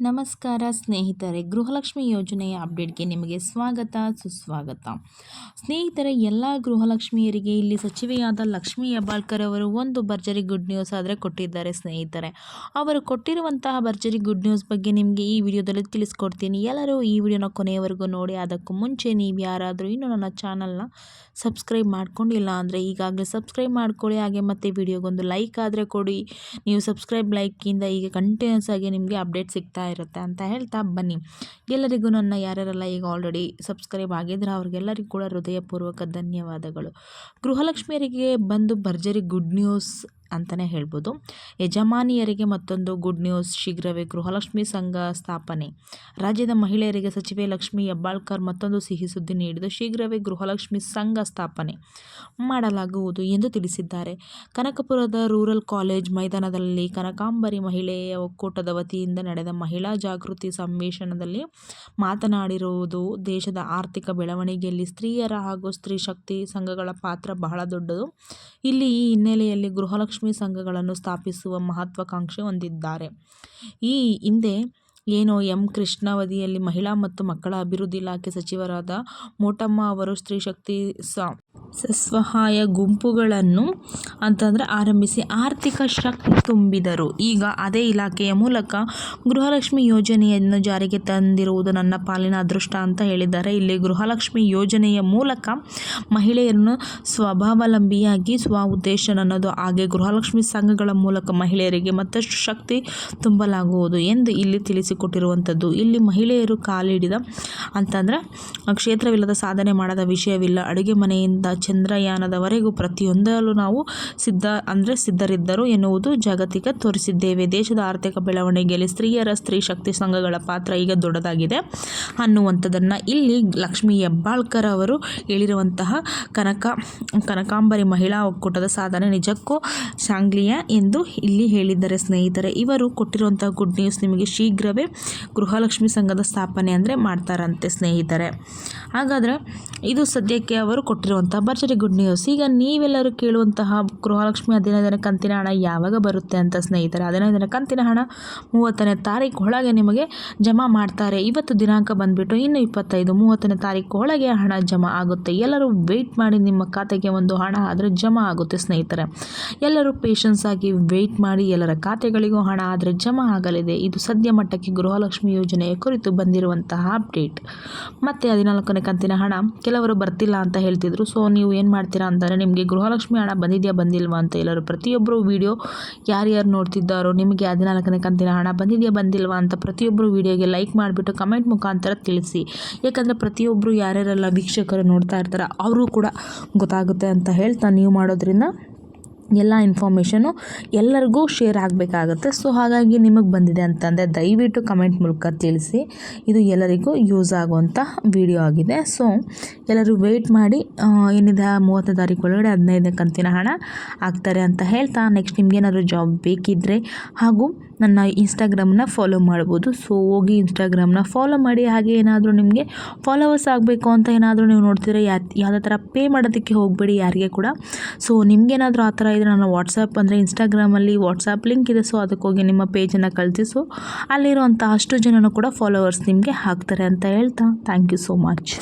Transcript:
ನಮಸ್ಕಾರ ಸ್ನೇಹಿತರೆ, ಗೃಹಲಕ್ಷ್ಮಿ ಯೋಜನೆಯ ಅಪ್ಡೇಟ್ಗೆ ನಿಮಗೆ ಸ್ವಾಗತ, ಸುಸ್ವಾಗತ. ಸ್ನೇಹಿತರೆ, ಎಲ್ಲ ಗೃಹಲಕ್ಷ್ಮಿಯರಿಗೆ ಇಲ್ಲಿ ಸಚಿವೆಯಾದ ಲಕ್ಷ್ಮೀ ಹೆಬ್ಬಾಳ್ಕರ್ ಅವರು ಒಂದು ಭರ್ಜರಿ ಗುಡ್ ನ್ಯೂಸ್ ಆದರೆ ಕೊಟ್ಟಿದ್ದಾರೆ ಸ್ನೇಹಿತರೆ. ಅವರು ಕೊಟ್ಟಿರುವಂತಹ ಭರ್ಜರಿ ಗುಡ್ ನ್ಯೂಸ್ ಬಗ್ಗೆ ನಿಮಗೆ ಈ ವಿಡಿಯೋದಲ್ಲಿ ತಿಳಿಸ್ಕೊಡ್ತೀನಿ. ಎಲ್ಲರೂ ಈ ವಿಡಿಯೋನ ಕೊನೆಯವರೆಗೂ ನೋಡಿ, ಅದಕ್ಕೂ ಮುಂಚೆ ನೀವು ಯಾರಾದರೂ ಇನ್ನೂ ನನ್ನ ಚಾನಲ್ನ ಸಬ್ಸ್ಕ್ರೈಬ್ ಮಾಡ್ಕೊಂಡಿಲ್ಲ ಅಂದರೆ ಈಗಾಗಲೇ ಸಬ್ಸ್ಕ್ರೈಬ್ ಮಾಡ್ಕೊಳ್ಳಿ, ಹಾಗೆ ಮತ್ತು ವಿಡಿಯೋಗೊಂದು ಲೈಕ್ ಆದರೆ ಕೊಡಿ. ನೀವು ಸಬ್ಸ್ಕ್ರೈಬ್ ಲೈಕಿಂದ ಈಗ ಕಂಟಿನ್ಯೂಸ್ ಆಗಿ ನಿಮಗೆ ಅಪ್ಡೇಟ್ ಸಿಗ್ತಾ ಇರುತ್ತೆ ಅಂತ ಹೇಳ್ತಾ ಬನ್ನಿ. ಎಲ್ಲರಿಗೂ ನನ್ನ ಯಾರ್ಯಾರೆಲ್ಲ ಈಗ ಆಲ್ರೆಡಿ ಸಬ್ಸ್ಕ್ರೈಬ್ ಆಗಿದ್ರೆ ಅವ್ರಿಗೆಲ್ಲರಿಗೂ ಕೂಡ ಹೃದಯಪೂರ್ವಕ ಧನ್ಯವಾದಗಳು. ಗೃಹಲಕ್ಷ್ಮಿಯರಿಗೆ ಬಂದು ಭರ್ಜರಿ ಗುಡ್ ನ್ಯೂಸ್ ಅಂತಲೇ ಹೇಳ್ಬೋದು. ಯಜಮಾನಿಯರಿಗೆ ಮತ್ತೊಂದು ಗುಡ್ ನ್ಯೂಸ್ ಶೀಘ್ರವೇ ಗೃಹಲಕ್ಷ್ಮಿ ಸಂಘ ಸ್ಥಾಪನೆ. ರಾಜ್ಯದ ಮಹಿಳೆಯರಿಗೆ ಸಚಿವೆ ಲಕ್ಷ್ಮಿ ಹೆಬ್ಬಾಳ್ಕರ್ ಮತ್ತೊಂದು ಸಿಹಿ ಸುದ್ದಿ ನೀಡಿದ್ದು, ಶೀಘ್ರವೇ ಗೃಹಲಕ್ಷ್ಮಿ ಸಂಘ ಸ್ಥಾಪನೆ ಮಾಡಲಾಗುವುದು ಎಂದು ತಿಳಿಸಿದ್ದಾರೆ. ಕನಕಪುರದ ರೂರಲ್ ಕಾಲೇಜ್ ಮೈದಾನದಲ್ಲಿ ಕನಕಾಂಬರಿ ಮಹಿಳೆಯ ಒಕ್ಕೂಟದ ವತಿಯಿಂದ ನಡೆದ ಮಹಿಳಾ ಜಾಗೃತಿ ಸಮ್ಮೇಳನದಲ್ಲಿ ಮಾತನಾಡಿರುವುದು, ದೇಶದ ಆರ್ಥಿಕ ಬೆಳವಣಿಗೆಯಲ್ಲಿ ಸ್ತ್ರೀಯರ ಹಾಗೂ ಸ್ತ್ರೀ ಶಕ್ತಿ ಸಂಘಗಳ ಪಾತ್ರ ಬಹಳ ದೊಡ್ಡದು. ಇಲ್ಲಿ ಈ ಹಿನ್ನೆಲೆಯಲ್ಲಿ ಗೃಹಲಕ್ಷ್ಮಿ ಲಕ್ಷ್ಮಿ ಸಂಘಗಳನ್ನು ಸ್ಥಾಪಿಸುವ ಮಹತ್ವಾಕಾಂಕ್ಷೆ ಹೊಂದಿದ್ದಾರೆ. ಈ ಹಿಂದೆ ಏನೋ ಎಂ ಕೃಷ್ಣಾವಧಿಯಲ್ಲಿ ಮಹಿಳಾ ಮತ್ತು ಮಕ್ಕಳ ಅಭಿವೃದ್ಧಿ ಇಲಾಖೆ ಸಚಿವರಾದ ಮೋಟಮ್ಮ ಅವರು ಸ್ತ್ರೀಶಕ್ತಿ ಸ ಸ್ವಸಹಾಯ ಗುಂಪುಗಳನ್ನು ಅಂತಂದರೆ ಆರಂಭಿಸಿ ಆರ್ಥಿಕ ಶಕ್ತಿ ತುಂಬಿದರು. ಈಗ ಅದೇ ಇಲಾಖೆಯ ಮೂಲಕ ಗೃಹಲಕ್ಷ್ಮಿ ಯೋಜನೆಯನ್ನು ಜಾರಿಗೆ ತಂದಿರುವುದು ನನ್ನ ಪಾಲಿನ ಅದೃಷ್ಟ ಅಂತ ಹೇಳಿದ್ದಾರೆ. ಇಲ್ಲಿ ಗೃಹಲಕ್ಷ್ಮಿ ಯೋಜನೆಯ ಮೂಲಕ ಮಹಿಳೆಯರನ್ನು ಸ್ವಾವಲಂಬಿಯಾಗಿ ಸ್ವ ಉದ್ದೇಶ ನನ್ನದು ಹಾಗೆ ಗೃಹಲಕ್ಷ್ಮಿ ಸಂಘಗಳ ಮೂಲಕ ಮಹಿಳೆಯರಿಗೆ ಮತ್ತಷ್ಟು ಶಕ್ತಿ ತುಂಬಲಾಗುವುದು ಎಂದು ಇಲ್ಲಿ ತಿಳಿಸಿಕೊಟ್ಟಿರುವಂಥದ್ದು ಇಲ್ಲಿ ಮಹಿಳೆಯರು ಕಾಲಿಡಿದ ಅಂತಂದ್ರೆ ಕ್ಷೇತ್ರವಿಲ್ಲದ ಸಾಧನೆ ಮಾಡದ ವಿಷಯವಿಲ್ಲ. ಅಡುಗೆ ಮನೆಯಿಂದ ಚಂದ್ರಯಾನದವರೆಗೂ ಪ್ರತಿಯೊಂದರಲ್ಲೂ ನಾವು ಸಿದ್ಧ, ಅಂದರೆ ಸಿದ್ಧರಿದ್ದರು ಎನ್ನುವುದು ಜಾಗತಿಕ ತೋರಿಸಿದ್ದೇವೆ. ದೇಶದ ಆರ್ಥಿಕ ಬೆಳವಣಿಗೆಯಲ್ಲಿ ಸ್ತ್ರೀಯರ ಸ್ತ್ರೀ ಶಕ್ತಿ ಸಂಘಗಳ ಪಾತ್ರ ಈಗ ದೊಡ್ಡದಾಗಿದೆ ಅನ್ನುವಂಥದ್ದನ್ನು ಇಲ್ಲಿ ಲಕ್ಷ್ಮೀ ಹೆಬ್ಬಾಳ್ಕರ್ ಅವರು ಹೇಳಿರುವಂತಹ ಕನಕ, ಕನಕಾಂಬರಿ ಮಹಿಳಾ ಒಕ್ಕೂಟದ ಸಾಧನೆ ನಿಜಕ್ಕೂ ಶಾಂಗ್ಲಿಯ ಎಂದು ಇಲ್ಲಿ ಹೇಳಿದ್ದಾರೆ ಸ್ನೇಹಿತರೆ. ಇವರು ಕೊಟ್ಟಿರುವಂತಹ ಗುಡ್ ನ್ಯೂಸ್ ನಿಮಗೆ ಶೀಘ್ರವೇ ಗೃಹಲಕ್ಷ್ಮಿ ಸಂಘದ ಸ್ಥಾಪನೆ ಅಂದರೆ ಮಾಡ್ತಾರಂತೆ ಸ್ನೇಹಿತರೆ. ಹಾಗಾದರೆ ಇದು ಸದ್ಯಕ್ಕೆ ಅವರು ಕೊಟ್ಟಿರುವಂತಹ ಭರ್ಜರಿ ಗುಡ್ ನ್ಯೂಸ್ ಈಗ ನೀವೆಲ್ಲರೂ ಕೇಳುವಂತಹ ಗೃಹಲಕ್ಷ್ಮಿ ಹದಿನೈದನೇ ಕಂತಿನ ಹಣ ಯಾವಾಗ ಬರುತ್ತೆ ಅಂತ ಸ್ನೇಹಿತರೆ? ಹದಿನೈದನೇ ಕಂತಿನ ಹಣ ಮೂವತ್ತನೇ ತಾರೀಕು ಒಳಗೆ ನಿಮಗೆ ಜಮಾ ಮಾಡ್ತಾರೆ. ಇವತ್ತು ದಿನಾಂಕ ಬಂದುಬಿಟ್ಟು ಇನ್ನು ಇಪ್ಪತ್ತೈದು, ಮೂವತ್ತನೇ ತಾರೀಕು ಒಳಗೆ ಹಣ ಜಮಾ ಆಗುತ್ತೆ. ಎಲ್ಲರೂ ವೆಯ್ಟ್ ಮಾಡಿ ನಿಮ್ಮ ಖಾತೆಗೆ ಒಂದು ಹಣ ಆದರೆ ಜಮಾ ಆಗುತ್ತೆ ಸ್ನೇಹಿತರೆ. ಎಲ್ಲರೂ ಪೇಷನ್ಸ್ ಆಗಿ ವೆಯ್ಟ್ ಮಾಡಿ ಎಲ್ಲರ ಖಾತೆಗಳಿಗೂ ಹಣ ಆದರೆ ಜಮಾ ಆಗಲಿದೆ. ಇದು ಸದ್ಯ ಮಟ್ಟಕ್ಕೆ ಗೃಹಲಕ್ಷ್ಮಿ ಯೋಜನೆಯ ಕುರಿತು ಬಂದಿರುವಂತಹ ಅಪ್ಡೇಟ್. ಮತ್ತು ಹದಿನಾಲ್ಕನೇ ಕಂತಿನ ಹಣ ಕೆಲವರು ಬರ್ತಿಲ್ಲ ಅಂತ ಹೇಳ್ತಿದ್ರು. ಸೊ ನೀವು ಏನು ಮಾಡ್ತೀರಾ ಅಂತಂದರೆ ನಿಮಗೆ ಗೃಹಲಕ್ಷ್ಮಿ ಹಣ ಬಂದಿದೆಯಾ ಬಂದಿಲ್ವಾ ಅಂತ ಎಲ್ಲರೂ ಪ್ರತಿಯೊಬ್ಬರು ವೀಡಿಯೋ ಯಾರ್ಯಾರು ನೋಡ್ತಿದ್ದಾರೋ ನಿಮಗೆ ಹದಿನಾಲ್ಕನೇ ಕಂತಿನ ಹಣ ಬಂದಿದೆಯಾ ಬಂದಿಲ್ವಾ ಅಂತ ಪ್ರತಿಯೊಬ್ಬರು ವೀಡಿಯೋಗೆ ಲೈಕ್ ಮಾಡಿಬಿಟ್ಟು ಕಮೆಂಟ್ ಮುಖಾಂತರ ತಿಳಿಸಿ. ಯಾಕಂದರೆ ಪ್ರತಿಯೊಬ್ಬರು ಯಾರ್ಯಾರೆಲ್ಲ ವೀಕ್ಷಕರು ನೋಡ್ತಾ ಇರ್ತಾರೆ ಅವರು ಕೂಡ ಗೊತ್ತಾಗುತ್ತೆ ಅಂತ ಹೇಳ್ತಾ ನೀವು ಮಾಡೋದ್ರಿಂದ ಎಲ್ಲ ಇನ್ಫಾರ್ಮೇಷನು ಎಲ್ಲರಿಗೂ ಶೇರ್ ಆಗಬೇಕಾಗತ್ತೆ. ಸೊ ಹಾಗಾಗಿ ನಿಮಗೆ ಬಂದಿದೆ ಅಂತಂದರೆ ದಯವಿಟ್ಟು ಕಮೆಂಟ್ ಮೂಲಕ ತಿಳಿಸಿ. ಇದು ಎಲ್ಲರಿಗೂ ಯೂಸ್ ಆಗುವಂಥ ವಿಡಿಯೋ ಆಗಿದೆ. ಸೊ ಎಲ್ಲರೂ ವೆಯ್ಟ್ ಮಾಡಿ ಏನಿದೆ ಮೂವತ್ತು ತಾರೀಕು ಒಳಗಡೆ ಹದಿನೈದನೇ ಕಂತಿನ ಹಣ ಆಗ್ತಾರೆ ಅಂತ ಹೇಳ್ತಾ ನೆಕ್ಸ್ಟ್ ನಿಮಗೇನಾದರೂ ಜಾಬ್ ಬೇಕಿದ್ದರೆ ಹಾಗೂ ನನ್ನ ಇನ್ಸ್ಟಾಗ್ರಾಮ್ನ ಫಾಲೋ ಮಾಡ್ಬೋದು. ಸೊ ಹೋಗಿ ಇನ್ಸ್ಟಾಗ್ರಾಮ್ನ ಫಾಲೋ ಮಾಡಿ, ಹಾಗೆ ಏನಾದರೂ ನಿಮಗೆ ಫಾಲೋವರ್ಸ್ ಆಗಬೇಕು ಅಂತ ಏನಾದರೂ ನೀವು ನೋಡ್ತೀರಾ ಯಾ ಯಾವುದೇ ಥರ ಪೇ ಮಾಡೋದಕ್ಕೆ ಹೋಗಬೇಡಿ ಯಾರಿಗೆ ಕೂಡ. ಸೊ ನಿಮಗೇನಾದರೂ ಆ ಥರ ಇದ್ದರೆ ನನ್ನ ವಾಟ್ಸಪ್ ಅಂದರೆ ಇನ್ಸ್ಟಾಗ್ರಾಮಲ್ಲಿ ವಾಟ್ಸಪ್ ಲಿಂಕ್ ಇದೆ. ಸೊ ಅದಕ್ಕೆ ಹೋಗಿ ನಿಮ್ಮ ಪೇಜನ್ನು ಕಳಿಸಿ. ಸೊ ಅಲ್ಲಿರುವಂಥ ಅಷ್ಟು ಜನನೂ ಕೂಡ ಫಾಲೋವರ್ಸ್ ನಿಮಗೆ ಹಾಕ್ತಾರೆ ಅಂತ ಹೇಳ್ತಾ. Thank you so much